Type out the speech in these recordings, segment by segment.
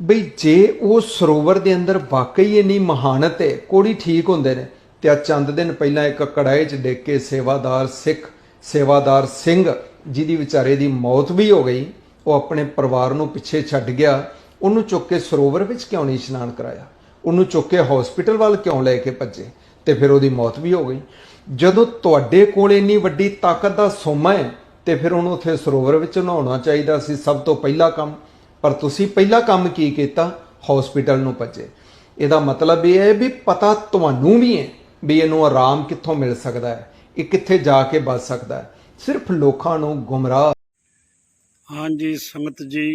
ਬਈ ਜੇ ਉਹ ਸਰੋਵਰ ਦੇ ਅੰਦਰ ਵਾਕਈ ਇੰਨੀ ਮਹਾਨਤ ਹੈ, ਕੋੜੀ ਠੀਕ ਹੁੰਦੇ ਨੇ, ਤੇ ਆ ਚੰਦ ਦਿਨ ਪਹਿਲਾਂ ਇੱਕ ਕੜਾਏ 'ਚ ਡਿੱਗ ਕੇ ਸੇਵਾਦਾਰ ਸਿੱਖ, ਸੇਵਾਦਾਰ ਸਿੰਘ, ਜਿਹਦੀ ਵਿਚਾਰੇ ਦੀ ਮੌਤ ਵੀ ਹੋ ਗਈ, ਉਹ ਆਪਣੇ ਪਰਿਵਾਰ ਨੂੰ ਪਿੱਛੇ ਛੱਡ ਗਿਆ, ਉਹਨੂੰ ਚੁੱਕ ਕੇ ਸਰੋਵਰ ਵਿੱਚ ਕਿਉਂ ਨਹੀਂ ਇਸ਼ਨਾਨ ਕਰਾਇਆ? ਉਹਨੂੰ ਚੁੱਕ ਕੇ ਹਸਪੀਟਲ ਵੱਲ ਕਿਉਂ ਲੈ ਕੇ ਭੱਜੇ? ਤੇ ਫਿਰ ਉਹਦੀ ਮੌਤ ਵੀ ਹੋ ਗਈ। ਜਦੋਂ ਤੁਹਾਡੇ ਕੋਲ ਇੰਨੀ ਵੱਡੀ ਤਾਕਤ ਦਾ ਸੋਮਾ ਹੈ, ਤੇ ਫਿਰ ਉਹਨੂੰ ਉੱਥੇ ਸਰੋਵਰ ਵਿੱਚ ਨਹਾਉਣਾ ਚਾਹੀਦਾ ਸੀ, ਸਭ ਤੋਂ ਪਹਿਲਾ ਕੰਮ। ਪਰ ਤੁਸੀਂ ਪਹਿਲਾ ਕੰਮ ਕੀ ਕੀਤਾ? ਹਸਪੀਟਲ ਨੂੰ ਭੱਜੇ। ਇਹਦਾ ਮਤਲਬ ਇਹ ਹੈ ਵੀ ਪਤਾ ਤੁਹਾਨੂੰ ਵੀ ਹੈ ਵੀ ਇਹਨੂੰ ਆਰਾਮ ਕਿੱਥੋਂ ਮਿਲ ਸਕਦਾ ਹੈ, ਇਹ ਕਿੱਥੇ ਜਾ ਕੇ ਬਚ ਸਕਦਾ ਹੈ। ਸਿਰਫ ਲੋਕਾਂ ਨੂੰ ਗੁੰਮਰਾਹ। ਹਾਂਜੀ, ਸੰਗਤ ਜੀ,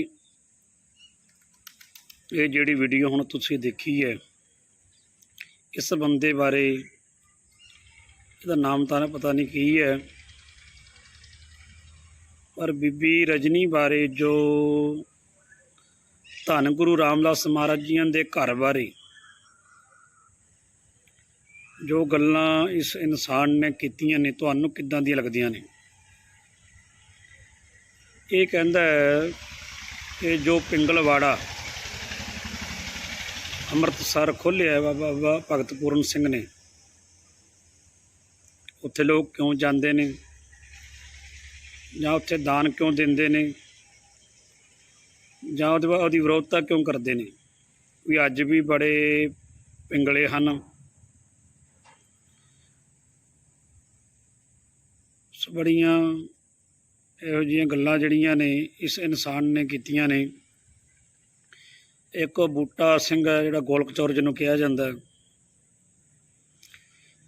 ਇਹ ਜਿਹੜੀ ਵੀਡੀਓ ਹੁਣ ਤੁਸੀਂ ਦੇਖੀ ਹੈ, ਇਸ ਬੰਦੇ ਬਾਰੇ ਇਹਦਾ ਨਾਮ ਤਾਂ ਪਤਾ ਨਹੀਂ ਕੀ ਹੈ, ਪਰ ਬੀਬੀ ਰਜਨੀ ਬਾਰੇ ਜੋ ਧੰਨ ਗੁਰੂ ਰਾਮਦਾਸ ਮਹਾਰਾਜ ਜੀਆਂ ਦੇ ਘਰ ਬਾਰੇ ਜੋ ਗੱਲਾਂ ਇਸ ਇਨਸਾਨ ਨੇ ਕੀਤੀਆਂ ਨੇ, ਤੁਹਾਨੂੰ ਕਿੱਦਾਂ ਦੀਆਂ ਲੱਗਦੀਆਂ ਨੇ? ਇਹ ਕਹਿੰਦਾ ਹੈ ਕਿ ਜੋ ਪਿੰਗਲਵਾੜਾ ਅੰਮ੍ਰਿਤਸਰ ਖੋਲ੍ਹਿਆ ਬਾਬਾ ਭਗਤ ਪੂਰਨ ਸਿੰਘ ਨੇ, ਉੱਥੇ ਲੋਕ ਕਿਉਂ ਜਾਂਦੇ ਨੇ? ਜਾਂ ਉੱਥੇ ਦਾਨ ਕਿਉਂ ਦਿੰਦੇ ਨੇ? ਜਾਂ ਉਹਦੇ ਬਾਅਦ ਉਹਦੀ ਵਿਰੋਧਤਾ ਕਿਉਂ ਕਰਦੇ ਨੇ? ਵੀ ਅੱਜ ਵੀ ਬੜੇ ਪਿੰਗਲੇ ਹਨ। ਬੜੀਆਂ ਇਹੋ ਜਿਹੀਆਂ ਗੱਲਾਂ ਜਿਹੜੀਆਂ ਨੇ, ਇਸ ਇਨਸਾਨ ਨੇ ਕੀਤੀਆਂ ਨੇ। ਇੱਕ ਬੂਟਾ ਸਿੰਘ ਹੈ ਜਿਹੜਾ ਗੋਲਕਚੌਰ ਜਿਹਨੂੰ ਕਿਹਾ ਜਾਂਦਾ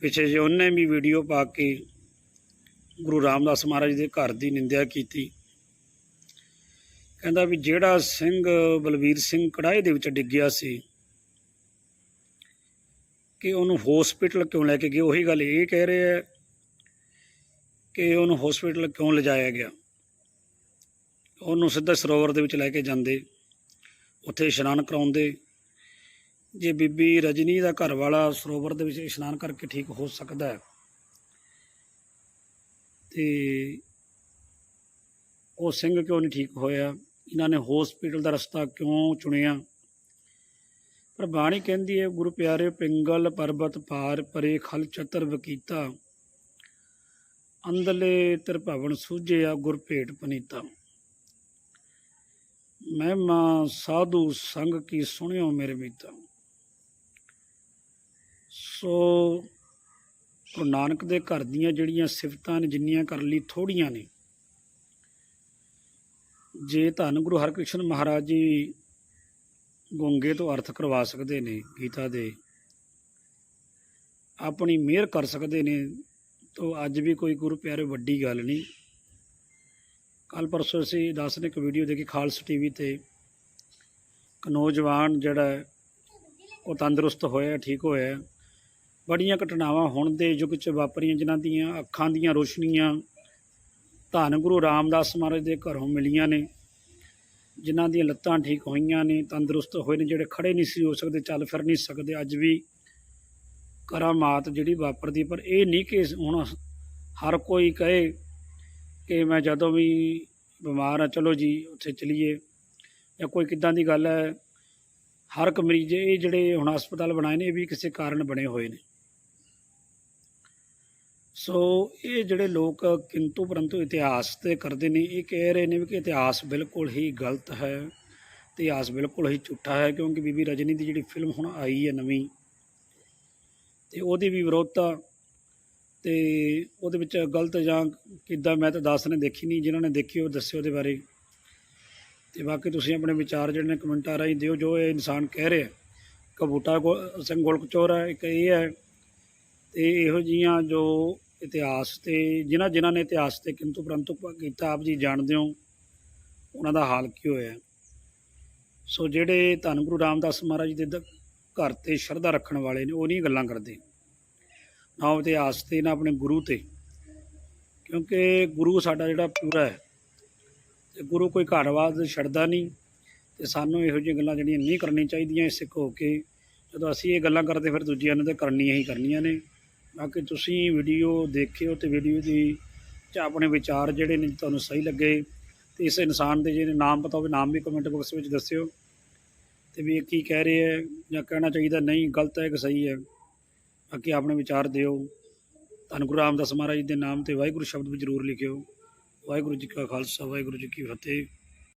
ਪਿੱਛੇ ਜੇ ਉਹਨੇ ਵੀ ਵੀਡੀਓ ਪਾ ਕੇ ਗੁਰੂ ਰਾਮਦਾਸ ਮਹਾਰਾਜ ਦੇ ਘਰ ਦੀ ਨਿੰਦਿਆ ਕੀਤੀ। ਕਹਿੰਦਾ ਵੀ ਜਿਹੜਾ ਸਿੰਘ ਬਲਵੀਰ ਸਿੰਘ ਕੜਾਏ ਦੇ ਵਿੱਚ ਡਿੱਗਿਆ ਸੀ, ਕਿ ਉਹਨੂੰ ਹਸਪੀਟਲ ਕਿਉਂ ਲੈ ਕੇ ਗਏ ਉਹੀ ਗੱਲ ਇਹ ਕਹਿ ਰਿਹਾ ਹੈ ਕਿ ਉਹਨੂੰ ਹਸਪੀਟਲ ਕਿਉਂ ਲਿਜਾਇਆ ਗਿਆ? ਉਹਨੂੰ ਸਿੱਧਾ ਸਰੋਵਰ ਦੇ ਵਿੱਚ ਲੈ ਕੇ ਜਾਂਦੇ, ਉੱਥੇ ਇਸ਼ਨਾਨ ਕਰਾਉਂਦੇ। ਜੇ ਬੀਬੀ ਰਜਨੀ ਦਾ ਘਰ ਵਾਲਾ ਸਰੋਵਰ ਦੇ ਵਿੱਚ ਇਸ਼ਨਾਨ ਕਰਕੇ ਠੀਕ ਹੋ ਸਕਦਾ ਹੈ, ਤੇ ਉਹ ਸਿੰਘ ਕਿਉਂ ਨਹੀਂ ਠੀਕ ਹੋਇਆ? ਇਹਨਾਂ ਨੇ ਹਸਪੀਟਲ ਦਾ ਰਸਤਾ ਕਿਉਂ ਚੁਣਿਆ? ਪਰ ਬਾਣੀ ਕਹਿੰਦੀ ਹੈ, ਗੁਰੂ ਪਿਆਰੇ ਪਿੰਗਲ ਪਰਬਤ ਪਾਰ ਪਰੇ ਖਲ ਚਤਰ ਵਕੀਤਾ। ਅੰਦਲੇ ਤਿਰਭਵਨ ਸੂਝਿਆ ਗੁਰ ਭੇਟ ਪਨੀਤਾ। ਮਹਿਮਾ ਸਾਧੂ ਸੰਗ ਕੀ ਸੁਣਿਓ ਮੇਰੇ ਮੀਤਾ। ਸੋ ਗੁਰੂ ਨਾਨਕ ਦੇ ਘਰ ਦੀਆਂ ਜਿਹੜੀਆਂ ਸਿਫਤਾਂ ਨੇ, ਜਿੰਨੀਆਂ ਕਰ ਲਈ ਥੋੜੀਆਂ ਨੇ। ਜੇ ਧੰਨ ਗੁਰੂ ਹਰਕ੍ਰਿਸ਼ਨ ਮਹਾਰਾਜ ਜੀ ਗੁੰਗੇ ਤੋਂ ਅਰਥ ਕਰਵਾ ਸਕਦੇ ਨੇ ਗੀਤਾ ਦੇ, ਆਪਣੀ ਮਿਹਰ ਕਰ ਸਕਦੇ ਨੇ, ਤਾਂ ਅੱਜ ਵੀ ਕੋਈ ਗੁਰੂ ਪਿਆਰੇ ਵੱਡੀ ਗੱਲ ਨਹੀਂ। ਕੱਲ ਪਰਸੋਂ ਅਸੀਂ ਦੱਸ ਨੇ ਇੱਕ ਵੀਡੀਓ ਦੇਖੀ ਖਾਲਸ ਟੀਵੀ ਤੇ। ਇੱਕ ਨੌਜਵਾਨ ਜਿਹੜਾ ਉਹ ਤੰਦਰੁਸਤ ਹੋਇਆ, ਠੀਕ ਹੋਇਆ। ਬੜੀਆਂ ਘਟਨਾਵਾਂ ਹੁਣ ਦੇ ਯੁੱਗ 'ਚ ਵਾਪਰੀਆਂ, ਜਿਨ੍ਹਾਂ ਦੀਆਂ ਅੱਖਾਂ ਦੀਆਂ ਰੋਸ਼ਨੀਆਂ ਧੰਨ ਗੁਰੂ ਰਾਮਦਾਸ ਮਹਾਰਾਜ ਦੇ ਘਰੋਂ ਮਿਲੀਆਂ ਨੇ, ਜਿਨ੍ਹਾਂ ਦੀਆਂ ਲੱਤਾਂ ਠੀਕ ਹੋਈਆਂ ਨੇ, ਤੰਦਰੁਸਤ ਹੋਏ ਨੇ, ਜਿਹੜੇ ਖੜੇ ਨਹੀਂ ਸੀ ਹੋ ਸਕਦੇ, ਚੱਲ ਫਿਰ ਨਹੀਂ ਸਕਦੇ, ਅੱਜ ਵੀ ਕਰਾਮਾਤ ਜਿਹੜੀ ਵਾਪਰਦੀ, ਪਰ ਇਹ ਨਹੀਂ ਕਿ ਹੁਣ ਹਰ ਕੋਈ ਕਹੇ ਕਿ ਮੈਂ ਜਦੋਂ ਵੀ ਬਿਮਾਰ ਆ, ਚਲੋ ਜੀ, ਉੱਥੇ ਚਲੀਏ, ਜਾਂ ਕੋਈ ਕਿੱਦਾਂ ਦੀ ਗੱਲ ਹੈ, ਹਰ ਇੱਕ ਮਰੀਜ਼, ਇਹ ਜਿਹੜੇ ਹੁਣ ਹਸਪਤਾਲ ਬਣਾਏ ਨੇ, ਇਹ ਵੀ ਕਿਸੇ ਕਾਰਨ ਬਣੇ ਹੋਏ ਨੇ। ਸੋ ਇਹ ਜਿਹੜੇ ਲੋਕ ਕਿੰਤੂ ਪਰੰਤੂ ਇਤਿਹਾਸ ਤੇ ਕਰਦੇ ਨੇ, ਇਹ ਕਹਿ ਰਹੇ ਨੇ ਵੀ ਕਿ ਇਤਿਹਾਸ ਬਿਲਕੁਲ ਹੀ ਗਲਤ ਹੈ, ਇਤਿਹਾਸ ਬਿਲਕੁਲ ਹੀ ਝੂਠਾ ਹੈ, ਕਿਉਂਕਿ ਬੀਬੀ ਰਜਨੀ ਦੀ ਜਿਹੜੀ ਫਿਲਮ ਹੁਣ ਆਈ ਹੈ ਨਵੀਂ, ਤੇ ਉਹਦੀ ਵੀ ਵਿਰੋਧਤਾ, ਤੇ ਉਹਦੇ ਵਿੱਚ ਗਲਤ ਜਾਂ ਕਿੱਦਾਂ ਮੈਂ ਤਾਂ ਦੱਸ ਨੇ ਦੇਖੀ ਨਹੀਂ, ਜਿਨ੍ਹਾਂ ਨੇ ਦੇਖੀ ਉਹ ਦੱਸਿਓ ਉਹਦੇ ਬਾਰੇ। ਤੇ ਬਾਕੀ ਤੁਸੀਂ ਆਪਣੇ ਵਿਚਾਰ ਜਿਹੜੇ ਨੇ ਕਮੈਂਟਾਂ ਰਾਹੀਂ ਦਿਓ, ਜੋ ਇਹ ਇਨਸਾਨ ਕਹਿ ਰਿਹਾ ਕਬੂਟਾ ਗੋ- ਸਿੰਘ ਗੋਲਕਚੋਰ ਹੈ, ਇੱਕ ਇਹ ਹੈ, ਤੇ ਇਹੋ ਜੀਆਂ ਜੋ ਇਤਿਹਾਸ ਤੇ, ਜਿਨ੍ਹਾਂ ਜਿਨ੍ਹਾਂ ਨੇ ਇਤਿਹਾਸ ਤੇ ਕਿੰਤੂ ਪਰੰਤੂ ਕੀਤਾ, ਆਪ ਜੀ ਜਾਣਦੇ ਹੋ, ਉਹਨਾਂ ਦਾ ਹਾਲ ਕੀ ਹੋਇਆ ਸੋ ਜਿਹੜੇ ਧੰਨ ਗੁਰੂ ਰਾਮਦਾਸ ਮਹਾਰਾਜ ਜੀ ਦੇ ਘਰ ਤੇ ਸ਼ਰਧਾ ਰੱਖਣ ਵਾਲੇ ਨੇ, ਉਹ ਨਹੀਂ ਗੱਲਾਂ ਕਰਦੇ। ਨਾ ਉਹ ਇਤਿਹਾਸ ਤੇ, ਨਾ ਆਪਣੇ ਗੁਰੂ ਤੇ। ਕਿਉਂਕਿ ਗੁਰੂ ਸਾਡਾ ਜਿਹੜਾ ਪੂਰਾ ਹੈ, ਤੇ ਗੁਰੂ ਕੋਈ ਘਾੜਵਾਦ ਛੱਡਦਾ ਨਹੀਂ, ਤੇ ਸਾਨੂੰ ਇਹੋ ਜਿਹੀਆਂ ਗੱਲਾਂ ਜਿਹੜੀਆਂ ਨਹੀਂ ਕਰਨੀਆਂ ਚਾਹੀਦੀਆਂ ਸਿੱਖ ਹੋ ਕੇ, ਜਦੋਂ ਅਸੀਂ ਇਹ ਗੱਲਾਂ ਕਰਦੇ, ਫਿਰ ਦੂਜਿਆਂ ਨੇ ਤਾਂ ਕਰਨੀਆਂ ਹੀ ਕਰਨੀਆਂ ਨੇ। ਬਾਕੀ ਤੁਸੀਂ ਵੀਡੀਓ ਦੇਖਿਓ ਤੇ ਵੀਡੀਓ ਦੀ ਚ ਆਪਣੇ ਵਿਚਾਰ ਜਿਹੜੇ ਨੇ ਤੁਹਾਨੂੰ ਸਹੀ ਲੱਗੇ ਤੇ ਇਸ ਇਨਸਾਨ ਦੇ ਜਿਹੜੇ ਨਾਮ ਪਤਾ ਹੋਵੇ, ਨਾਮ ਵੀ ਕਮੈਂਟ ਬਾਕਸ ਵਿੱਚ ਦੱਸਿਓ ਤੇ ਵੀ ਇਹ ਕੀ ਕਹਿ ਰਹੇ ਹੈ ਜਾਂ ਕਹਿਣਾ ਚਾਹੀਦਾ, ਨਹੀਂ, ਗਲਤ ਹੈ ਕਿ ਸਹੀ ਹੈ। ਬਾਕੀ ਆਪਣੇ ਵਿਚਾਰ ਦਿਓ। ਧੰਨ ਗੁਰੂ ਰਾਮਦਾਸ ਮਹਾਰਾਜ ਦੇ ਨਾਮ ਤੇ ਵਾਹਿਗੁਰੂ ਸ਼ਬਦ ਵੀ ਜ਼ਰੂਰ ਲਿਖਿਓ। ਵਾਹਿਗੁਰੂ ਜੀ ਕਾ ਖਾਲਸਾ, ਵਾਹਿਗੁਰੂ ਜੀ ਕੀ ਫਤਿਹ।